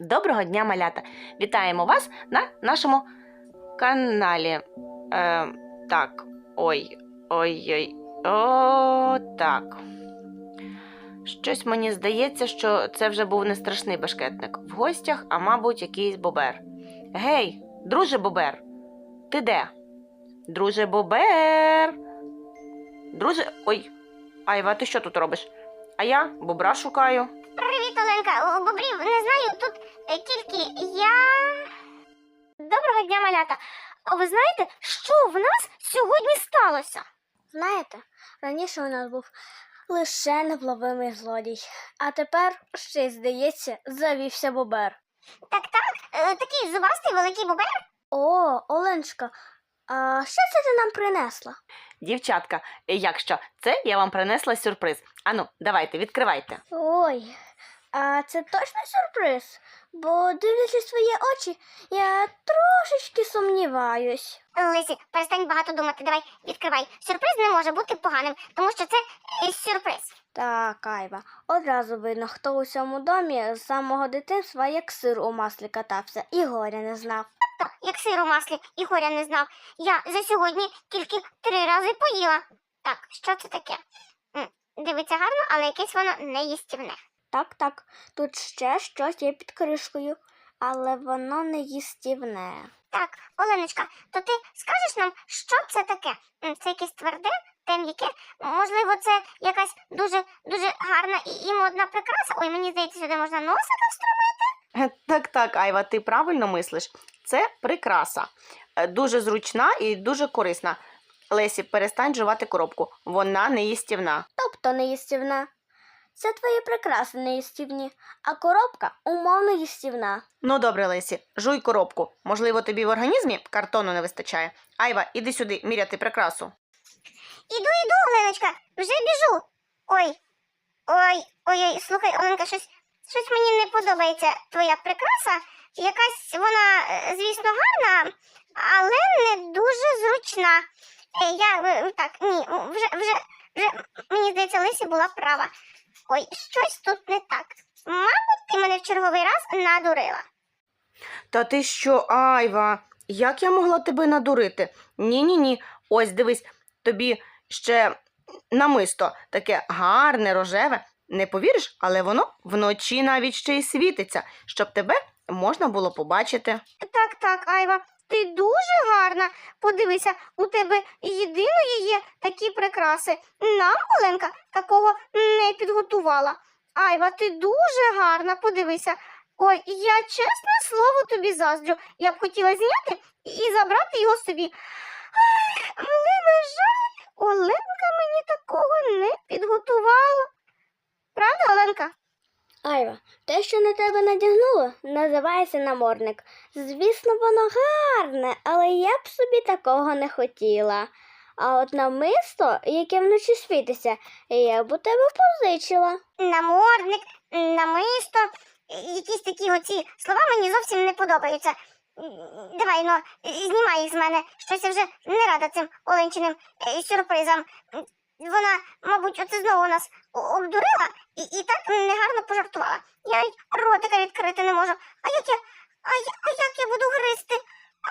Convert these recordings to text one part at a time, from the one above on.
Доброго дня, малята! Вітаємо вас на нашому каналі. Е, так, ой, ой-ой, о, так. Щось мені здається, що це вже був не страшний бешкетник в гостях, а мабуть, якийсь бобер. Гей, друже бобер, ти де? Друже бобер. Друже. Ой, Айва, ти що тут робиш? А я бобра шукаю. Привіт, Оленка. Бобрів не знаю, тут е, тільки я. Доброго дня, малята. А ви знаєте, що в нас сьогодні сталося? Знаєте, раніше у нас був лише невловимий злодій, а тепер ще й здається, завівся бобер. Так, так, е, такий зубастий великий бобер. О, Оленчка, а що це ти нам принесла? Дівчатка, якщо? Це я вам принесла сюрприз. Ану, давайте, відкривайте. Ой, а це точно сюрприз? Бо дивлячись твої очі, я трошечки сумніваюсь. Лисі, перестань багато думати. Давай, відкривай. Сюрприз не може бути поганим, тому що це е, сюрприз. Так, Айва, одразу видно, хто у цьому домі з самого дитинства як сир у маслі катався і горя не знав. То, як сир у маслі і горя не знав. Я за сьогодні тільки три рази поїла. Так, що це таке? М, Дивиться гарно, але якесь воно неїстівне. Так, так, тут ще щось є під кришкою, але воно не їстівне. Так, Оленочка, то ти скажеш нам, що це таке? Це якесь тверде, те м'яке? Можливо, це якась дуже дуже гарна і, і модна прикраса. Ой, мені здається, сюди можна носика встромити. Е, Так, так, Айва, ти правильно мислиш. Це прикраса. Е, Дуже зручна і дуже корисна. Лесі, перестань жувати коробку. Вона не їстівна. Тобто не їстівна. Це твої прикраси не їстівні, а коробка умовно їстівна. Ну добре, Лесі, жуй коробку. Можливо, тобі в організмі картону не вистачає. Айва, іди сюди, міряти прикрасу. Іду, іду, Оленочка, вже біжу. Ой, ой, ой, ой, слухай, Оленка, щось, щось мені не подобається твоя прикраса. Якась вона, е, звісно, гарна, але не дуже зручна. Е, Я е, так, ні, вже, вже, вже мені здається, Лесі була права. Ой, щось тут не так. Мабуть, ти мене в черговий раз надурила. Та ти що, Айва? Як я могла тебе надурити? Ні, ні, ні. Ось дивись, тобі ще намисто таке гарне, рожеве. Не повіриш, але воно вночі навіть ще й світиться, щоб тебе можна було побачити. Так, так, Айва, ти дуже гарна. Подивися, у тебе єдиної є такі прикраси. Нам, Оленка, такого не підготувала. Айва, ти дуже гарна, подивися. Ой, я чесне слово тобі заздрю. Я б хотіла зняти і забрати його собі. Ах, але, на жаль, Оленка мені такого не підготувала. Правда, Оленка? Айва, те, що на тебе надягнуло, називається намордник. Звісно, воно гарне, але я б собі такого не хотіла. А от намисто, яке вночі світиться, я б у тебе позичила. намордник, намисто, якісь такі оці слова мені зовсім не подобаються. Давай, ну, знімай їх з мене. Щось я вже не рада цим Оленчиним е, сюрпризам. Вона, мабуть, оце знову нас обдурила і, і так негарно пожартувала. Я навіть ротика відкрити не можу. А як я, а, я- а як я буду гризти?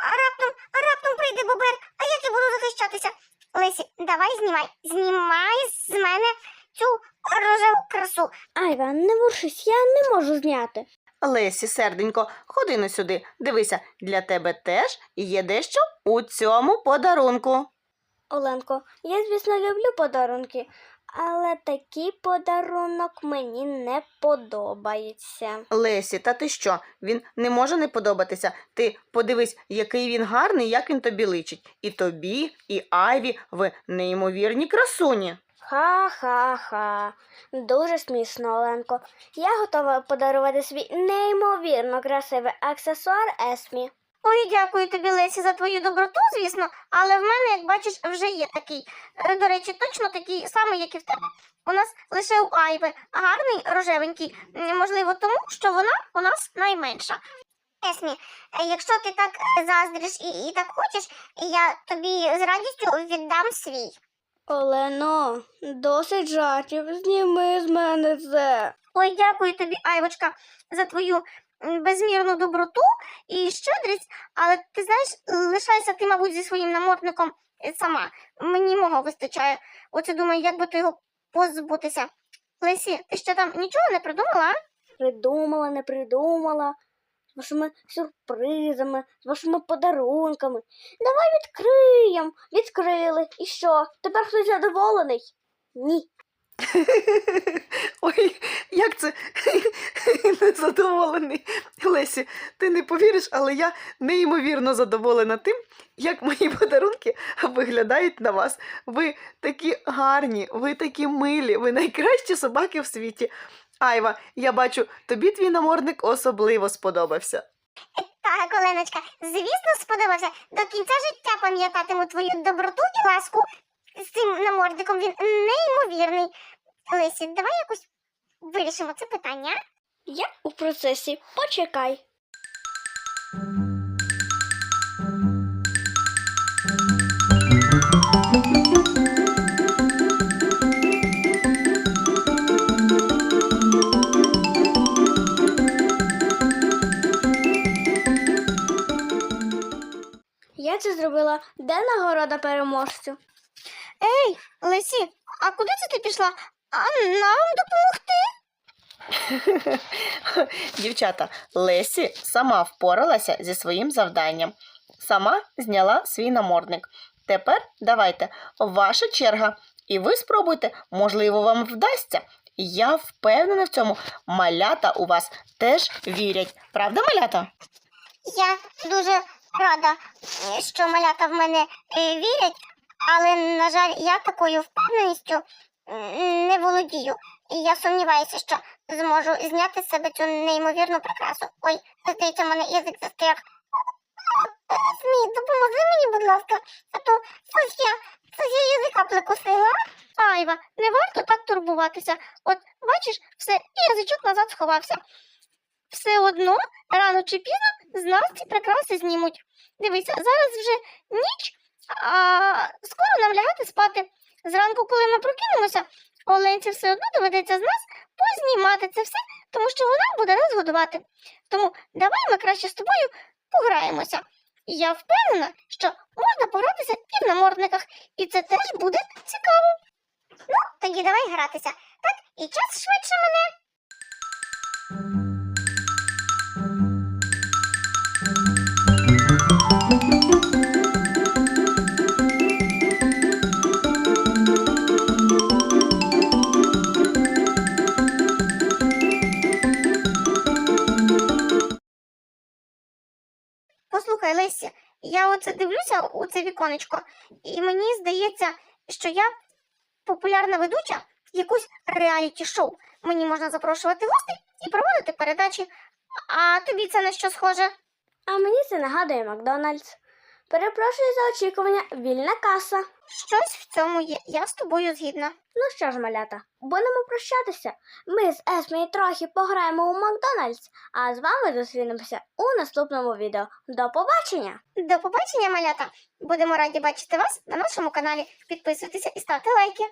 А раптом, а раптом прийде бобер, а як я буду захищатися? Лесі, давай знімай, знімай з мене цю рожеву красу. Айва, не ворушись, я не можу зняти. Лесі, серденько, ходи на сюди. Дивися, для тебе теж є дещо у цьому подарунку. Оленко, я, звісно, люблю подарунки, але такий подарунок мені не подобається. Лесі, та ти що? Він не може не подобатися. Ти подивись, який він гарний, як він тобі личить. І тобі, і Айві ви неймовірні красуні. Ха-ха-ха. Дуже смішно, Оленко. Я готова подарувати свій неймовірно красивий аксесуар Есмі. Ой, дякую тобі, Лесі, за твою доброту, звісно, але в мене, як бачиш, вже є такий. Е, До речі, точно такий самий, як і в тебе. У нас лише у Айви гарний рожевенький. Можливо, тому що вона у нас найменша. Есмі, е, якщо ти так е, заздриш і, і так хочеш, я тобі з радістю віддам свій. Олено, досить жартів, зніми з мене це. Ой, дякую тобі, Айвочка, за твою безмірну доброту і щедрість, але ти знаєш, лишайся ти, мабуть, зі своїм намордником е, сама. Мені мого вистачає. Оце думаю, як би то його позбутися. Лесі, ти ще там нічого не придумала? а? Придумала, не придумала. З вашими сюрпризами, з вашими подарунками. Давай відкриємо. Відкрили. І що? Тепер хтось задоволений? Ні. Ой, як це незадоволений. Лесі, ти не повіриш, але я неймовірно задоволена тим, як мої подарунки виглядають на вас. Ви такі гарні, ви такі милі, ви найкращі собаки в світі. Айва, я бачу, тобі твій намордник особливо сподобався. Так, Оленочка, звісно, сподобався. До кінця життя пам'ятатиму твою доброту і ласку. З цим намордником він неймовірний. Лесі, давай якось вирішимо це питання. Я у процесі. Почекай. Я це зробила. Де нагорода переможцю? Ей, Лесі, а куди це ти пішла? А нам допомогти? Дівчата, Лесі сама впоралася зі своїм завданням. Сама зняла свій намордник. Тепер давайте, ваша черга. І ви спробуйте, можливо, вам вдасться. Я впевнена в цьому. Малята у вас теж вірять. Правда, малята? Я дуже рада, що малята в мене е, вірять, але, на жаль, я такою впевненістю не володію. І я сумніваюся, що зможу зняти з себе цю неймовірну прикрасу. Ой, здається, мене язик застряг. Змій, допоможи мені, будь ласка, а то щось я, щось я язика прикусила. Айва, не варто так турбуватися. От бачиш, все, і язичок назад сховався. Все одно, рано чи пізно з нас ці прикраси знімуть. Дивися, зараз вже ніч, скоро нам лягати спати. Зранку, коли ми прокинемося, Оленці все одно доведеться з нас познімати це все, тому що вона буде нас годувати. Тому давай ми краще з тобою пограємося. Я впевнена, що можна погратися і в намордниках, і це теж буде цікаво. Ну, тоді давай гратися. Так, і час швидше мене. Послухай, Лесі, я оце дивлюся у це віконечко, і мені здається, що я популярна ведуча якусь реаліті-шоу. Мені можна запрошувати гостей і проводити передачі. А тобі це на що схоже? А мені це нагадує Макдональдс. Перепрошую за очікування, вільна каса. Щось в цьому є. Я з тобою згідна. Ну що ж, малята, будемо прощатися. Ми з Есмі трохи пограємо у Макдональдс, а з вами зустрінемося у наступному відео. До побачення! До побачення, малята! Будемо раді бачити вас на нашому каналі. Підписуйтеся і ставте лайки.